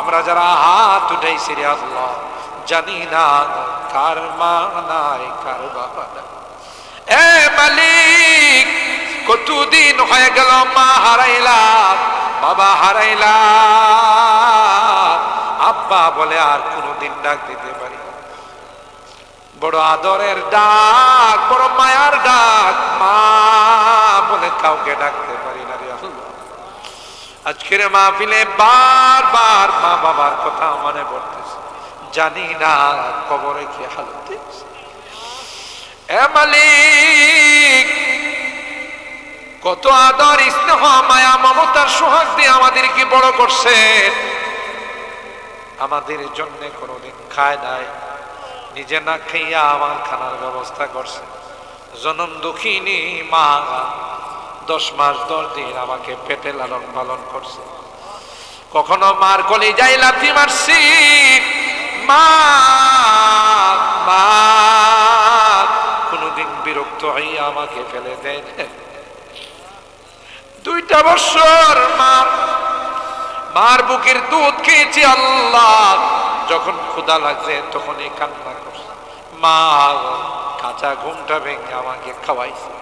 আমরা যারা হাত উঠাইছি রে আল্লাহ, জানি না কার মা নাই কার বাবা এ মালিক, কতদিন হয়ে গেল, মা হারাইলাম বাবা হারাইলাম আব্বা বলে আর কোনোদিন ডাক দিতে পারি বড় আদরের ডাক, বড় মায়ার ডাক, মা বলে কাউকে ডাকতে পারি আজকের মাহফিলে বারবার মা বাবার কথা মনে পড়তেছে। জানি না কবরে কি হালত মালিক, কত আদর, স্নেহ, মায়া, মমতার সোহাগ দিয়ে আমাদেরকে বড় করছে। আমাদের জন্য কোনোদিন খায় নাই। নিজে না খাইয়া আমার খানার ব্যবস্থা করছে। জনম দুঃখিনী মা। দশ মাস, দশ দিন আমাকে পেটে লালন পালন করছে। কখনো মার কলি যাই লাথি মারছি। মা মা, কোনোদিন বিরক্ত হইয়া আমাকে ফেলে দেয় দুইটা বছর মার মার বুকের দুধ খেয়েছি আল্লাহ। যখন ক্ষুদা লাগছে তখনই কান্না করছে। মা, কাঁচা ঘুমটা ভেঙে আমাকে খাওয়াইছে।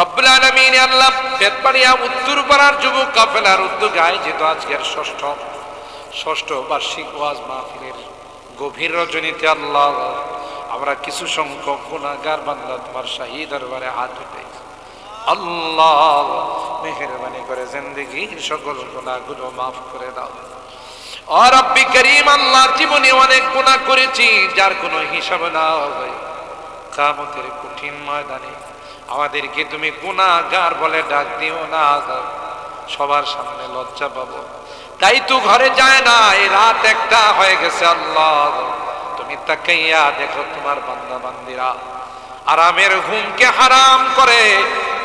রব্বুল আলামিন আল্লাহ বেতবাড়িয়া উত্তর পাড়ার যুবক কাফেলার উদ্যোগে আয়োজিত আজকের ষষ্ঠ ষষ্ঠ বার্ষিক ওয়াজ মাহফিলের গভীর রজনীতে আল্লাহ আমরা কিছু সংখ্যক গুণাগার বান্দা তোমার শাহী দরবারে হাত উঠাই আল্লাহ মেহরবানি করে জিন্দগির সকল গুণাগুলো মাফ করে দাও। ও রব্বি করিম, আল্লাহ জীবনে অনেক গুণা করেছি, যার কোনো হিসাব না হবে কামতের কঠিন ময়দানে আমাদেরকে তুমি গুণাগার বলে ডাক দিও না সবার সামনে লজ্জা পাবো। তাই তো ঘরে যায় না, এই রাত একটা হয়ে গেছে আল্লাহ। তুমি তাকাইয়া দেখো তোমার বান্দা বান্দিরা আরামের ঘুমকে হারাম করে,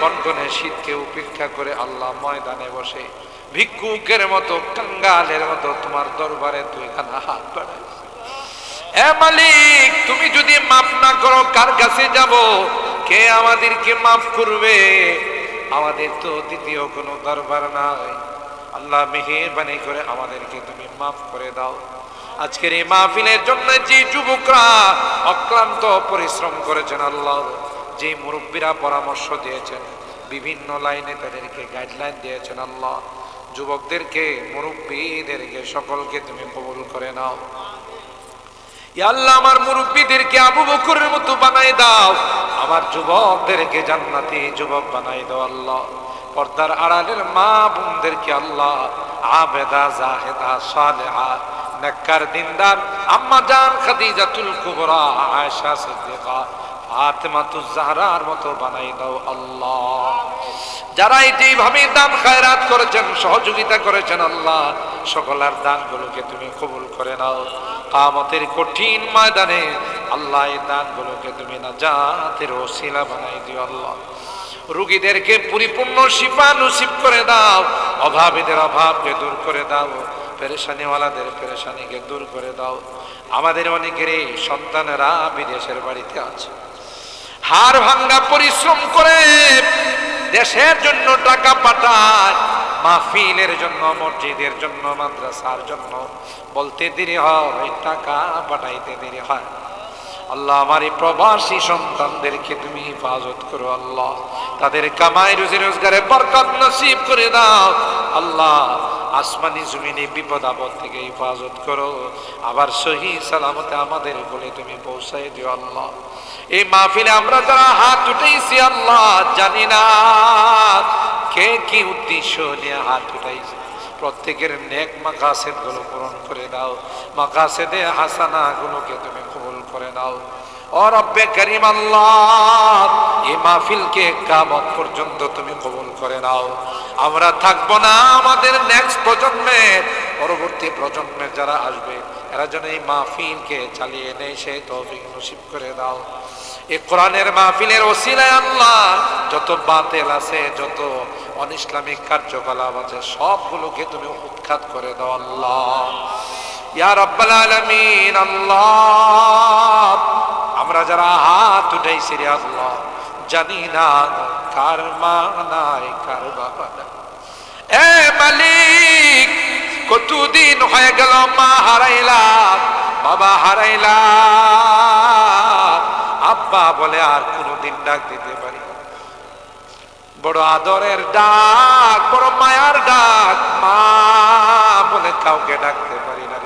কনকনে শীতকে উপেক্ষা করে আল্লাহ ময়দানে বসে। ভিক্ষুকের মতো, কাঙ্গালের মতো তোমার দরবারে তুই খানা হাত বাড়াইছিস এ মালিক, তুমি যদি মাফ না করো কার কাছে যাব? কে আমাদেরকে মাফ করবে? আমাদের তো দ্বিতীয় কোনো দরবার নাই। আল্লাহ মেহেরবানি করে আমাদেরকে তুমি মাফ করে দাও। আজকের এই মাহফিলের জন্য যে যুবকরা অক্লান্ত পরিশ্রম করেছেন আল্লাহ, যে মুরব্বীরা পরামর্শ দিয়েছেন, বিভিন্ন লাইনে তাদেরকে গাইডলাইন দিয়েছেন আল্লাহ, যুবকদেরকে, মুরব্বীদেরকে সকলকে তুমি কবুল করে নাও। আল্লাহ, আমার মুরব্বীদেরকে আবু বকরের মতো বানাই দাও। আমার যুবকদেরকে জান্নাতি যুবক বানাই দাও আল্লাহ। পর্দার আড়ালের মা বোনদেরকে আল্লাহ, আবেদা, জাহেদা, সালেহা, নেককার, দিনদার, আম্মা জান, খাদিজাতুল কুবরা, আয়েশা, সিদ্দিকা ফাতেমাতুজ জাহরার মতো বানাই দাও আল্লাহ। যারা যেইভাবে দান খায়রাত করেছেন, সহযোগিতা করেছেন আল্লাহ সকলার দানগুলোকে তুমি কবুল করে নাও। কামতের কঠিন ময়দানে আল্লাহ এই দানগুলোকে তুমি না জাতের ওসিলা বানাই দিও আল্লাহ। রুগীদেরকে পরিপূর্ণ শিফা নসিব করে দাও, অভাবীদের অভাবকে দূর করে দাও, পেরেশানিওয়ালাদের পেরেশানিকে দূর করে দাও। আমাদের অনেকেরই সন্তানেরা বিদেশের বাড়িতে আছে। হাড় ভাঙ্গা পরিশ্রম করে দেশের জন্য টাকা পাঠায় মাহফিলের জন্য, মসজিদের জন্য, মাদ্রাসার জন্য। বলতে দেরি হয়, টাকা পাঠাইতে দেরি হয়। আল্লাহ আমার এই প্রবাসী সন্তানদেরকে তুমি হেফাজত করো, আল্লাহ। তাদের কামাই, রুজি রোজগারে বরকত নসিব করে দাও। আল্লাহ আসমানি জমিনে বিপদ আপদ থেকে হেফাজত করো। আবার সহি সালামতে আমাদের বলে তুমি পৌঁছাই দিও আল্লাহ। এই মাহফিলে আমরা যারা হাত উঠেছি আল্লাহ জানি না কে কি উদ্দেশ্য নিয়ে হাত উঠাইছে। প্রত্যেকের নেক মাকাসেদগুলো পূরণ করে দাও। মাকাসেদে হাসানা গুলোকে তুমি কবুল করে নাও আল্লাহ মাহফিলকে পর্যন্ত তুমি কবুল করে নাও। আমরা থাকব না আমাদের পরবর্তী প্রজন্মের যারা আসবে, এরা যেন এই মাহফিলকে চালিয়ে নেয় সেই তৌফিক নসিব করে দাও এই কোরআনের মাহফিলের ওসিলায় আল্লাহ, যত বাতেল আছে, যত অনিসলামিক কার্যকলাপ আছে, সবগুলোকে তুমি উৎখাত করে দাও আল্লাহ। ইয়া রব্বাল আলামিন, আল্লাহ। আমরা যারা হাত উঠাইছি রে আল্লাহ, জানি না কার মা নাই কার বাবা নাই এ মালিক, কতদিন হয়ে গেল, মা হারাইলাম বাবা হারাইলাম আব্বা বলে আর কোনোদিন ডাক দিতে পারি। বড় আদরের ডাক, বড় মায়ার ডাক, মা বলে কাউকে ডাকতে পারি না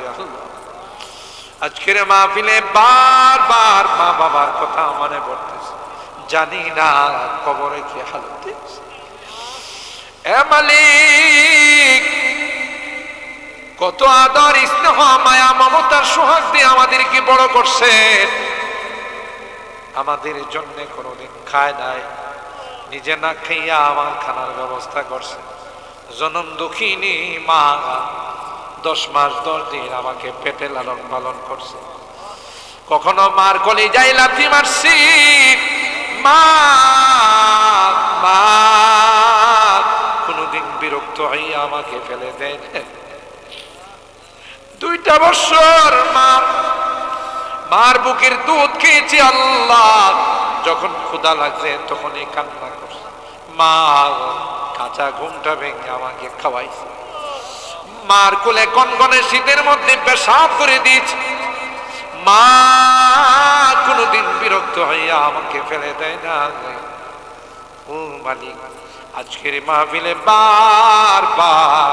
আজকের মাহফিলে বারবার মা বাবার কথা মনে পড়তেছে। জানি না কবরে কি হালতে কত আদর, স্নেহ, মায়া, মমতার সোহাগ দিয়ে আমাদেরকে বড় করছে। আমাদের জন্য কোনোদিন খায় নাই। নিজে না খাইয়া আমার খানার ব্যবস্থা করছে। জনম দুঃখিনী মা। দশ মাস, দশ দিন আমাকে পেটে লালন পালন করছে। কখনো মার কলি যাই লাথি মারছি। মা মা, কোনোদিন বিরক্ত হইয়া আমাকে ফেলে দেয় দুইটা বছর মা, মার বুকের দুধ খেয়েছি আল্লাহ। যখন ক্ষুদা লাগছে তখনই কান্না করছে। মা, কাঁচা ঘুমটা ভেঙে আমাকে খাওয়াইছে। মার কোলে কনকনে শীতের মধ্যে পেশাব করে দিয়েছে। মা, কোনোদিন বিরক্ত হইয়া আমাকে ফেলে দেয় না ও মালিক, আজকের মাহফিলে বার বার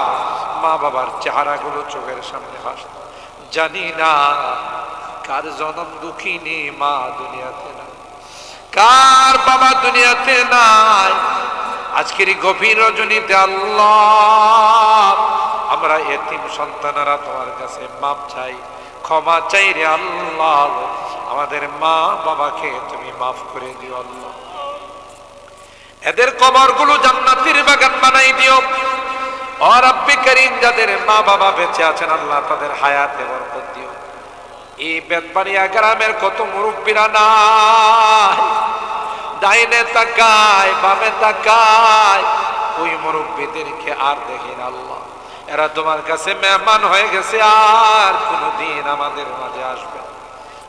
মা বাবার চেহারাগুলো চোখের সামনে হাসত জানি না কার জনম দুঃখিনী মা দুনিয়াতে না কার বাবা দুনিয়াতে নাই। আজকের গভীর রজনীতে আল্লাহ আমরা এতিম সন্তানেরা তোমার কাছে মাপ চাই, ক্ষমা চাই রে আল্লাহ। আমাদের মা বাবাকে তুমি মাফ করে দিও আল্লাহ। এদের কবরগুলো জান্নাতের বাগান বানাই দিও। ও রাব্বি করিম, যাদের মা বাবা বেঁচে আছেন, আল্লাহ তাদের হায়াতে বরকত দিও। এই বেদবাড়িয়া গ্রামের কত মুরব্বীরা নাই। ডাইনে তাকায়, বামে তাকায়। ওই মুরব্বীদেরকে আর দেখি না আল্লাহ। এরা তোমার কাছে মেহমান হয়ে গেছে, আর কোনোদিন আমাদের মাঝে আসবে।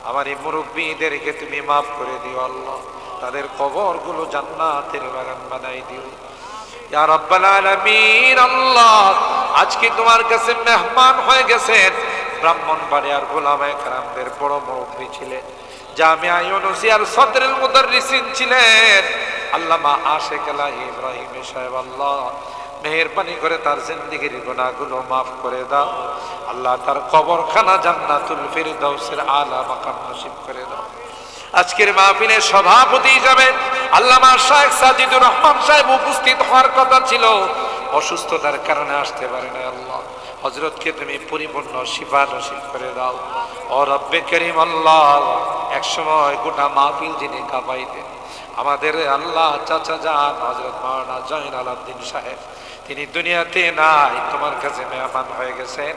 আমার এই মুরব্বীদেরকে তুমি মাফ করে দিও আল্লাহ, তাদের কবরগুলো জান্নাতের বাগান বানাই দিও। ইয়া রাব্বাল আলামিন, আল্লাহ, আজকে তোমার কাছে মেহমান হয়ে গেছেন। ব্রাহ্মণবাড়িয়ার গোলামে কারামদের বড় মুরব্বী ছিলেন, জামিয়া ইউনুসিয়ার সদরুল মুদাররিসিন ছিলেন। আল্লামা আশেক আলাহ ইব্রাহিম সাহেব, আল্লাহ মেহেরবানি করে তার জিন্দিগির গুণাগুলো মাফ করে দাও। আল্লাহ তার কবরখানা জান্নাতুল ফিরদাউসের আলা মাকাম নসিব করে দাও। আজকের মাহফিলে সভাপতি হিসাবে আল্লামা শাহেখ সাজিদুর রহমান সাহেব উপস্থিত হওয়ার কথা ছিল। অসুস্থতার কারণে আসতে পারে না আল্লাহ। হজরতকে তুমি পরিপূর্ণ শিফা নসিব করে দাও। ও রব্বে করিম আল্লাহ, এক সময় গোটা মাহফিল যিনি কাঁপাইতেন আমাদের আল্লাহ চাচা যান হজরত মাওলানা জৈন আলাদ্দিন সাহেব। তিনি দুনিয়াতে নাই, তোমার কাছে মেহমান হয়ে গেছেন।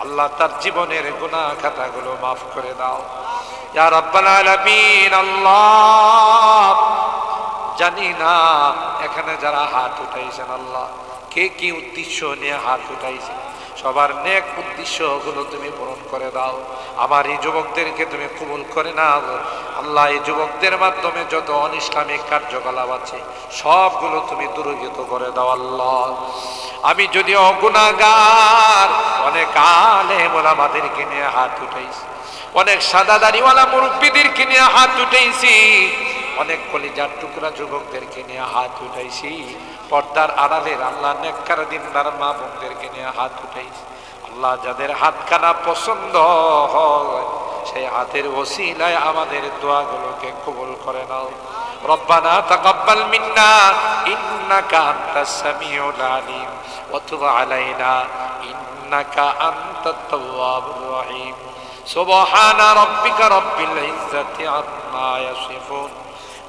আল্লাহ তার জীবনের গুনাহ খাতাগুলো মাফ করে দাও। ইয়া রাব্বাল আলামিন, আল্লাহ! জানি না, এখানে যারা হাত উঠাইছেন আল্লাহ, কে কি উদ্দেশ্য নিয়ে হাত উঠাইছে সবার নেক উদ্দেশ্যগুলো তুমি পূরণ করে দাও। আমার এই যুবকদেরকে তুমি কবুল করে নাও। আল্লাহ এই যুবকদের মাধ্যমে যত অনিসলামিক কার্যকলাপ আছে, সবগুলো তুমি দূরীভূত করে দাও আল্লাহ। আমি যদি অগুণাগার অনেক আলে আমাদেরকে নিয়ে হাত উঠাইছি। অনেক সাদা দাড়িওয়ালা মুরব্বীদেরকে নিয়ে হাত উঠাইছি। অনেক কলিজার টুকরা যুবকদেরকে নিয়ে হাত উঠাইছি পর্দার আড়ালের আল্লাহ নেককার দিনদার মা বোনদেরকে নিয়ে হাত উঠাইছে আল্লাহ যাদের হাতখানা পছন্দ হয় সেই হাতের ওসিলায় আমাদের দোয়াগুলোকে কবুল করে নাও ربنا تقبل منا إنك أنت السميع العليم وتب علينا إنك أنت التواب الرحيم سبحان ربك رب العزة عما يصفون